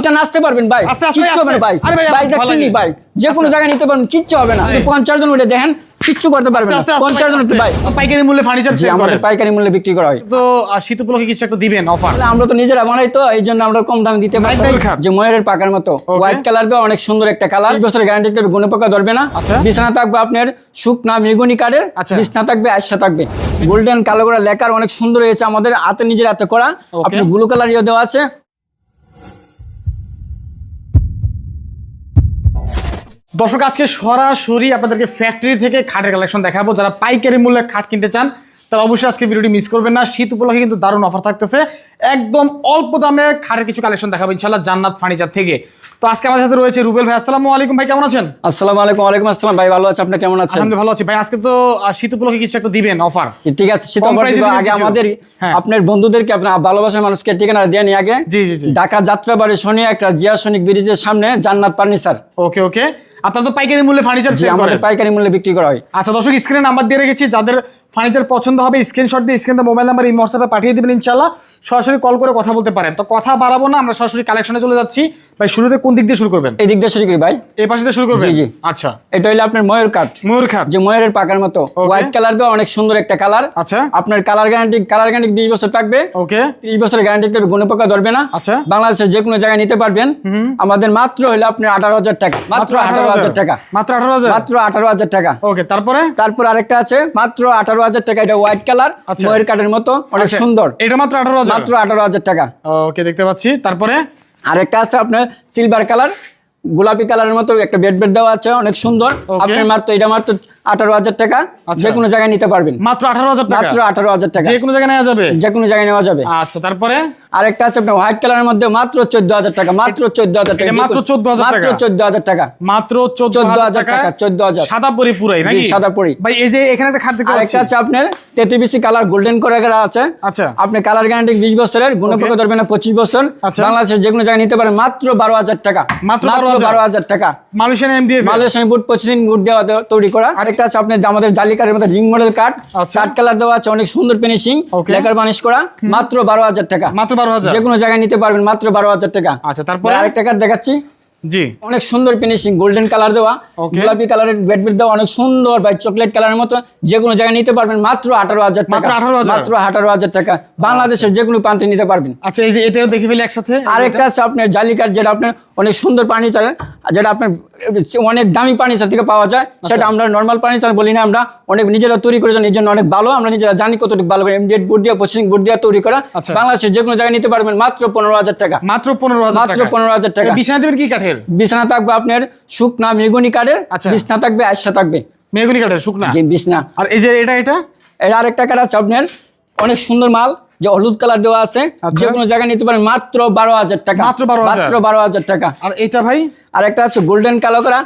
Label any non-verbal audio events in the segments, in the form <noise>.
উঠে নাচতে পারবেন আস্তে, কিচ্ছু হবে না ভাই, ভাই দেখছেন নি। ভাই যে কোনো জায়গায় নিতে পারবেন কিচ্ছু হবে না। আপনি পঞ্চাশ জন উঠে দেখেন কিচ্ছু করতে পারবেন না। আস্তে, আস্তে, পঞ্চাশ জন আস্তে, উঠে ভাই আস্তে। পাইকারি মূল্যে ফার্নিচার আমাদের পাইকারি মূল্যে বিক্রি করা হয়। তো শীত উপলক্ষে কিছু একটা দিবেন অফার আমরা তো নিজেরা বানাই তো এই জন্য আমরা কম দামে দিতে পারি। যে ময়ূরের পাকার মতো। হোয়াইট কালার দেওয়া অনেক সুন্দর একটা কালার বছরের গ্যারান্টি থাকবে গুণে পোকা ধরবে না। আচ্ছা। বিছানা থাকবে আপনার শুকনা মেগুনি কাঠের আচ্ছা। থাকবে আয়সা থাকবে। গোল্ডেন কালো করা লেখার অনেক সুন্দর হয়েছে আমাদের হাতে নিজের হাতে করা. আপনার ব্লু কালার ইয়ে দেওয়া আছে। দর্শক আজকে সরাসরি আপনাদেরকে ফ্যাক্টরি থেকে খাটের কালেকশন দেখাবো। যারা পাইকারি মূল্যে খাট কিনতে চান তারা অবশ্যই আজকে ভিডিওটি মিস করবেন না। শীত উপলক্ষে কিন্তু দারুণ অফার থাকতেছে। একদম অল্প দামে খাটের কিছু কালেকশন দেখাবো ইনশাল্লাহ জান্নাত ফার্নিচার থেকে। তো আজকে আমাদের সাথে রয়েছে রুবেল ভাই। আসসালামু আলাইকুম ভাই কেমন আছেন? আসসালামু আলাইকুম ওয়ালাইকুম আসসালাম ভাই ভালো আছে আপনি কেমন আছেন? ভালো আছি। ভাই আজকে তো শীত উপলক্ষে কিছু একটা দিবেন অফার ঠিক আছে শীত অফার দিব। আগে আমাদের হ্যাঁ। আপনার বন্ধুদেরকে আপনার ভালোবাসার মানুষকে ঠিকানা দিয়ে নিয়ে আগে। জি জি জি। ঢাকা যাত্রাবাড়ি শনি একটা জিয়া সৈনিক ব্রিজের সামনে জান্নাত ফার্নিচার ওকে ওকে। আপনার তো পাইকারি মূল্যে ফার্নিচার জি আমাদের পাইকারি মূল্যে বিক্রি করা হয়। আচ্ছা দর্শক স্ক্রিনে নাম্বার দিয়ে রেখেছি। যাদের ফার্নিচার পছন্দ হবে স্ক্রিনশট দিয়ে স্ক্রিনে মোবাইল নাম্বার এই হোয়াটসঅ্যাপে পাঠিয়ে দেবেন ইনশাল্লাহ সরাসরি কল করে কথা বলতে পারেন। তো কথা বাড়াবো না আমরা সরাসরি কালেকশনে চলে যাচ্ছি। ভাই শুরুতে কোন দিক দিয়ে শুরু করবেন? এই দিক দিয়ে শুরু করি ভাই। এই পাশে দিয়ে শুরু করবেন? জি, জি। আচ্ছা। এটা হইল আপনার ময়ূর কাঠ। ময়ূর খাট যে ময়ূরের পাকার মতো। হোয়াইট কালার দেওয়া অনেক সুন্দর একটা কালার আচ্ছা। আপনার কালার গ্যারান্টি কালার গ্যারান্টি বিশ বছর থাকবে। ওকে ত্রিশ বছরের গ্যারান্টি থাকবে গুণে পোকা ধরবে না। আচ্ছা। বাংলাদেশের যে কোনো জায়গায় নিতে পারবেন। আমাদের মাত্র হইল আপনার আঠারো হাজার টাকা। মাত্র আঠারো হাজার টাকা। মাত্র আঠারো হাজার? মাত্র আঠারো হাজার টাকা। ওকে তারপরে? তারপর আরেকটা আছে মাত্র আঠারো হাজার টাকা। এটা হোয়াইট কালার আচ্ছা। ময়ূর কাঠের মতো অনেক আচ্ছা, সুন্দর। এটা মাত্র আঠারো হাজার। মাত্র আঠারো হাজার টাকা। ওকে দেখতে পাচ্ছি। তারপরে? আরেকটা আছে আপনার সিলভার কালার গোলাপি কালারের মতো একটা বেড বেড দেওয়া আছে অনেক সুন্দর। আপনার মাত্র এটা মাত্র আঠারো হাজার টাকা আচ্ছা। যে কোনো জায়গায় নিতে পারবেন। মাত্র আঠারো হাজার টাকা? মাত্র আঠারো হাজার টাকা। যে কোনো জায়গায় নেওয়া যাবে? যে কোনো জায়গায় নেওয়া যাবে। আচ্ছা তারপরে? আরেকটা আছে আপনার হোয়াইট কালারের মধ্যে মাত্র চোদ্দ হাজার টাকা মাত্র চোদ্দ হাজার টাকা মাত্র 14,000 মাত্র চোদ্দ হাজার টাকা। মাত্র চোদ্দ চোদ্দ হাজার হাজার টাকা চোদ্দ হাজার। সাদা পরি পুরাই নাকি? সাদা পরি। ভাই এই যে এখানে একটা পাচ্ছি আরেকটা আছে? আপনার তেতিবিসি কালার গোল্ডেন করে আছে। আচ্ছা। আপনি কালার গ্যারান্টি বিশ বছরের গুণপক্ষ ধরবেন না পঁচিশ বছর। আচ্ছা। বাংলাদেশের যে কোনো জায়গায় নিতে পারেন মাত্র বারো হাজার টাকা। মাত্র বারো হাজার। টাকা। মালয়েশিয়ান এমডিএফ মালয়েশিয়ান বুট পঁচিশ বুট দেওয়া- তৈরি করা। আরেকটা আছে আপনার আমাদের জালি কাঠের মধ্যে রিং মডেল কাঠ। কাঠ কালার দেওয়া আছে অনেক সুন্দর ফিনিশিং লেকার বানিশ করা মাত্র বারো হাজার টাকা। মাত্র বারো হাজার? যে কোনো জায়গায় নিতে পারবেন মাত্র বারো হাজার টাকা। আচ্ছা তারপরে? আরেকটা কাঠ দেখাচ্ছি। জি। অনেক সুন্দর ফিনিশিং গোল্ডেন কালার দেওয়া। গোলাপি কালারের দেওয়া অনেক সুন্দর ভাই চকলেট কালারের মতো। যে কোনো জায়গায় নিতে পারবেন মাত্র আঠারো হাজার টাকা। মাত্র 18,000 মাত্র আঠারো হাজার টাকা। বাংলাদেশের যে কোনো প্রান্তে নিতে পারবেন। আচ্ছা এই যে এটাও দেখে ফেলি একসাথে। আরেকটা আছে আপনার যেটা আপনার অনেক সুন্দর ফার্নিচার যেটা আপনার অনেক দামি ফার্নিচার থেকে পাওয়া যায়। আচ্ছা। সেটা আমরা নর্মাল ফার্নিচার বলি না। আমরা অনেক নিজেরা তৈরি করে এই জন্য অনেক ভালো। আমরা নিজেরা জানি কতটুকু ভালো এমডিএড বোর্ড দিয়ে প্রসেসিং বোর্ড দিয়ে তৈরি করা। আচ্ছা। বাংলাদেশের যে কোনো জায়গায় নিতে পারবেন মাত্র পনেরো হাজার টাকা। মাত্র পনেরো হাজার মাত্র পনেরো হাজার টাকা। বিছানা দেবেন কি কাঠের? বিছানা থাকবে আপনার শুকনা মেগুনি কাঠের আচ্ছা। বিছনা থাকবে আয়সা থাকবে। মেগুনি কাঠের শুকনা? বিছনা। আর এই যে এটা এটা? এর আরেকটা কাঠ আছে আপনার অনেক সুন্দর মাল। যে হলুদ কালার দেওয়া আছে আচ্ছা। যে কোনো জায়গায় নিতে পারেন মাত্র বারো হাজার টাকা। মাত্র বারো মাত্র বারো হাজার টাকা। আর এটা ভাই? আর একটা আছে গোল্ডেন কালো করা।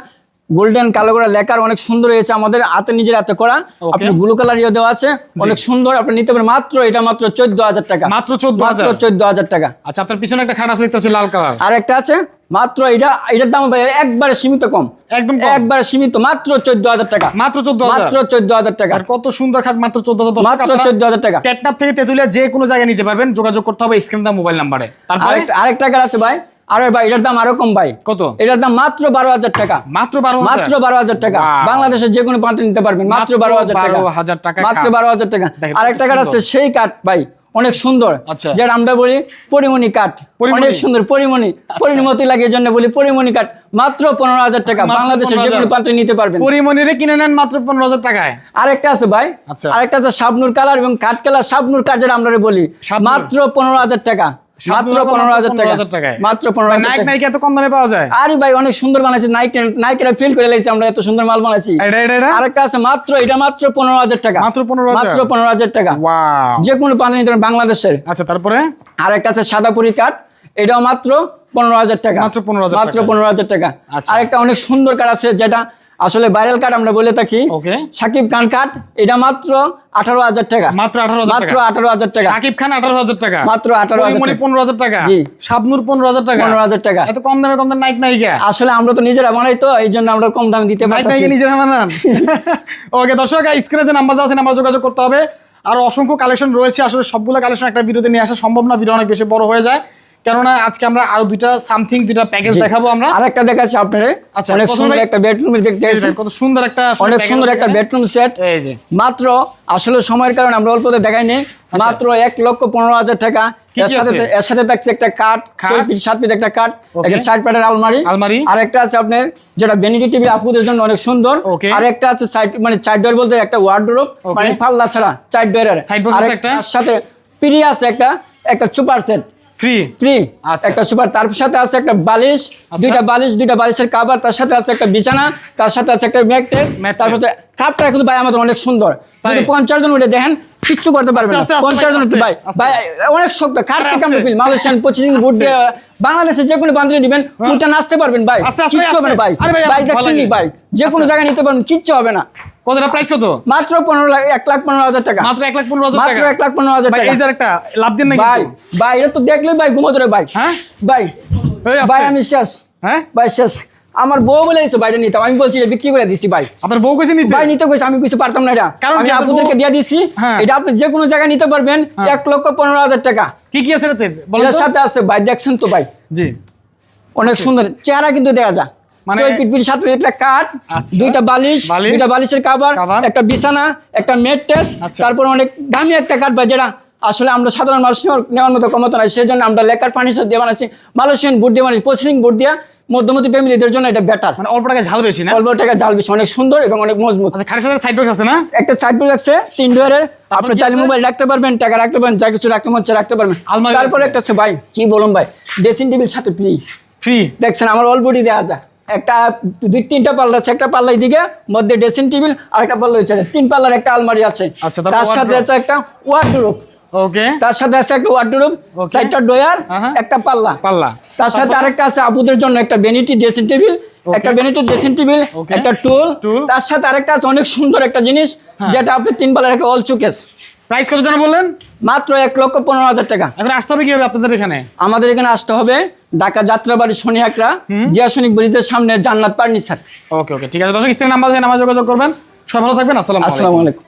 গোল্ডেন কালো করা লেখার অনেক সুন্দর হয়েছে আমাদের হাতে নিজের হাতে করা। আপনি ব্লু কালার ইয়ে দেওয়া আছে অনেক সুন্দর আপনি নিতে পারেন মাত্র এটা মাত্র চোদ্দ হাজার টাকা। মাত্র চোদ্দ মাত্র চোদ্দ হাজার টাকা। আচ্ছা আপনার পিছনে একটা খাট আছে দেখতে হচ্ছে লাল কালার। আর একটা আছে মাত্র এটা এটার দাম একবারে সীমিত কম। একদম একবারে সীমিত মাত্র চোদ্দ হাজার টাকা। মাত্র চোদ্দ হাজার মাত্র চোদ্দ হাজার টাকা। আর কত সুন্দর খাট মাত্র চোদ্দ হাজার মাত্র চোদ্দ হাজার টাকা। টেকনাপ থেকে তেতুলিয়া যে কোনো জায়গায় নিতে পারবেন যোগাযোগ করতে হবে স্ক্রিন মোবাইল নাম্বারে। আরেকটা আছে ভাই। আরে ভাই এটার দাম আরও কম ভাই। কত? এটার দাম মাত্র বারো হাজার টাকা। মাত্র বারো মাত্র বারো হাজার টাকা। বাংলাদেশের যে কোনো নিতে পারবেন। মাত্র বারো হাজার টাকা। 12,000 টাকা মাত্র বারো হাজার টাকা। আরেকটা কত কাঠ আছে সেই কাঠ ভাই অনেক সুন্দর। আচ্ছা। যেটা আমরা বলি পরিমণি কাঠ। অনেক সুন্দর পরিমণি। পরিমতি লাগে এই জন্য বলি পরিমণি কাঠ। মাত্র পনেরো হাজার টাকা। বাংলাদেশের যে কোনো 15,000 প্রান্তে নিতে পারবেন। পরিমণিরে কিনে নেন মাত্র পনেরো হাজার টাকায়। আরেকটা আছে ভাই। আচ্ছা। আরেকটা আছে শাবনুর কালার এবং কাঠ কালার। শাবনুর কাঠ যেটা আমরা বলি মাত্র পনেরো হাজার টাকা। মাত্র পনেরো হাজার টাকা। মাত্র পনেরো হাজার টাকা। নাইক এত কম দামে পাওয়া যায়? আরে ভাই অনেক সুন্দর বানাইছে। নাইকে নাইকেরা ফিল করে লাইছি আমরা এত সুন্দর মাল বানাইছি। এটা এটা এটা? আরেকটা আছে মাত্র এটা মাত্র পনেরো হাজার টাকা। মাত্র 15,000 মাত্র পনেরো হাজার টাকা। যে কোনো পানি নিতে বাংলাদেশের। আচ্ছা তারপরে? আরেকটা আছে সাদাপুরি কাঠ। এটাও মাত্র পনেরো হাজার টাকা। মাত্র 15,000 মাত্র পনেরো হাজার টাকা। আচ্ছা। আরেকটা অনেক সুন্দর কাঠ আছে যেটা আসলে ভাইরাল কাঠ আমরা বলে থাকি। সাকিব খান কাঠ এটা মাত্র আঠারো হাজার টাকা। মাত্র আঠারো মাত্র আঠারো হাজার টাকা। সাকিব খান আঠারো হাজার টাকা। মাত্র আঠারো হাজার পনেরো হাজার টাকা। জি। শাবনুর পনেরো হাজার টাকা। পনেরো হাজার টাকা। এত কম দামে কম দামে নাইক নাইকা আসলে আমরা তো নিজেরা বানাই তো এই জন্য আমরা কম দামে দিতে নাইকে নিজেরা বানান। <laughs> ওকে দর্শক স্ক্রিনে যে নাম্বার আছে নাম্বার যোগাযোগ করতে হবে। আর অসংখ্য কালেকশন রয়েছে। আসলে সবগুলো কালেকশন একটা ভিডিওতে নিয়ে আসা সম্ভব না ভিডিও অনেক বেশি বড় হয়ে যায়। কেননা আজকে আমরা আরও দুইটা সামথিং দুইটা প্যাকেজ দেখাবো আমরা। আরেকটা দেখাচ্ছি আপনাদের। আচ্ছা, অনেক সুন্দর একটা বেডরুম দেখতে কত সুন্দর একটা অনেক সুন্দর একটা বেডরুম সেট এই যে। মাত্র আসলে সময়ের কারণে আমরা অল্পতে দেখাইনি। মাত্র এক লক্ষ পনেরো হাজার টাকা। এর সাথে? এর সাথে থাকছে একটা কাঠ। ছয় পিস সাত পিস একটা কাঠ একটা চার প্যাটের আলমারি। আলমারি। আর একটা আছে আপনার যেটা বেনিটি টিভি আপুদের জন্য অনেক সুন্দর। আর একটা আছে সাইড মানে চার ডোর বলতে একটা ওয়ার্ডরোব. মানে পাল্লা ছাড়া চার ডোরের আর সাথে পিড়ি আছে একটা একটা সুপার সেট ফ্রি ফ্রি আচ্ছা। একটা সুপার তার সাথে আছে একটা বালিশ দুইটা বালিশ দুইটা বালিশের কাভার তার সাথে আছে একটা বিছানা তার সাথে আছে একটা ম্যাট্রেস। তারপরে কাপটা কিন্তু ভাই আমাদের অনেক সুন্দর? যদি পঞ্চাশ জন উঠে দেখেন কিচ্ছু করতে পারবেন না। পঞ্চাশ জন ভাই ভাই অনেক শক্ত থেকে আমরা। ফিল মালয়েশিয়ান পঁচিশ দিন বুট দিয়ে বাংলাদেশে যে কোনো বান্ধবী নেবেন উঠে নাচতে পারবেন ভাই। কিচ্ছু হবে না ভাই। ভাই, দেখছেন নি ভাই। যে কোনো জায়গায় নিতে পারবেন কিচ্ছু হবে না। কতটা প্রাইস কত? মাত্র পনেরো লাখ এক লাখ পনেরো হাজার টাকা। মাত্র এক লাখ পনেরো হাজার মাত্র টাকা। লাখ পনেরো হাজার ভাই টাকা। এই যে একটা লাভ দিন না ভাই ভাই এটা তো দেখলে ভাই ঘুমোতে রে ভাই। হ্যাঁ? ভাই ভাই আমি শেষ। হ্যাঁ? ভাই শেষ। আমার বউ বলে দিচ্ছে ভাইটা নিতাম আমি বলছি বিক্রি করে দিছি ভাই। আপনার বউ কেছে নিতে? ভাই নিতে কইছে আমি কিছু পারতাম না এটা। আমি আপুদেরকে দিয়ে দিছি। হ্যাঁ। এটা আপনি যে কোনো জায়গায় নিতে পারবেন এক লক্ষ পনেরো হাজার টাকা। কি কি আছে বলেন সাথে আছে ভাই দেখছেন তো ভাই? জি। অনেক সুন্দর। চেহারা কিন্তু দেখা যায় মানে- একটা কাঠ আচ্ছা। দুইটা বালিশ বালিশ। দুইটা বালিশের কাভার কাভার। একটা বিছানা একটা মেট্রেস আচ্ছা। তারপর অনেক দামি একটা কাঠ ভাই যেটা আসলে আমরা সাধারণ মানুষ নেওয়ার- মতো ক্ষমতা নাই সেই জন্য আমরা লেকার ফার্নিচার দিয়ে বানাচ্ছি মালয়েশিয়ান বুট দিয়ে বানাচ্ছি প্রসেসিং বুট দিয়ে মধ্যমতি ফ্যামিলিদের জন্য এটা বেটার মানে অল্প টাকায় ঝাল বেশি না? অল্প টাকা জাল বেশি অনেক সুন্দর এবং অনেক মজবুত। আচ্ছা খাটের সাথে সাইড বক্স আছে না? একটা সাইড বক্স আছে তিন ডোয়ারের আপনি চাইলে মোবাইল রাখতে পারবেন টাকা রাখতে পারবেন যা কিছু রাখতে মন রাখতে পারবেন। আলমারি তারপরে? একটা আছে ভাই কি বলুন ভাই ড্রেসিং টেবিল সাথে ফ্রি ফ্রি দেখছেন আমার অলরেডি দেওয়া যায় একটা দুই তিনটা পাল্লা আছে একটা পাল্লা এদিকে মধ্যে ড্রেসিং টেবিল আর একটা পাল্লা হচ্ছে তিন পাল্লার একটা আলমারি আছে। আচ্ছা, তার সাথে? আছে একটা ওয়ার্ডরোব ওকে তার সাথে আছে একটা ওয়ার্ডরোব চারটা ডয়ার একটা পাল্লা। পাল্লা। তার সাথে আরেকটা আছে আপুদের জন্য একটা বেনিটি ড্রেসিং টেবিল একটা বেনিটি ড্রেসিং টেবিল একটা টুল তার সাথে আরেকটা আছে অনেক সুন্দর একটা জিনিস হ্যাঁ। যেটা আপনি তিন পাল্লার একটা অল চুকেস প্রাইস কত জন বললেন? মাত্র এক লক্ষ পনেরো হাজার টাকা। এখন আসতে হবে কি হবে আপনাদের এখানে? আমাদের এখানে আসতে হবে ঢাকা যাত্রাবাড়ি শনিয়াকড়া জিয়াসনিক ব্রিজের সামনে জান্নাত ফার্নিচার ওকে ওকে ঠিক আছে। দর্শক স্ক্রিন নাম্বার থেকে নামাজ যোগাযোগ করবেন। সবাই ভালো থাকবেন আসসালাম আসসালামু আলাইকুম।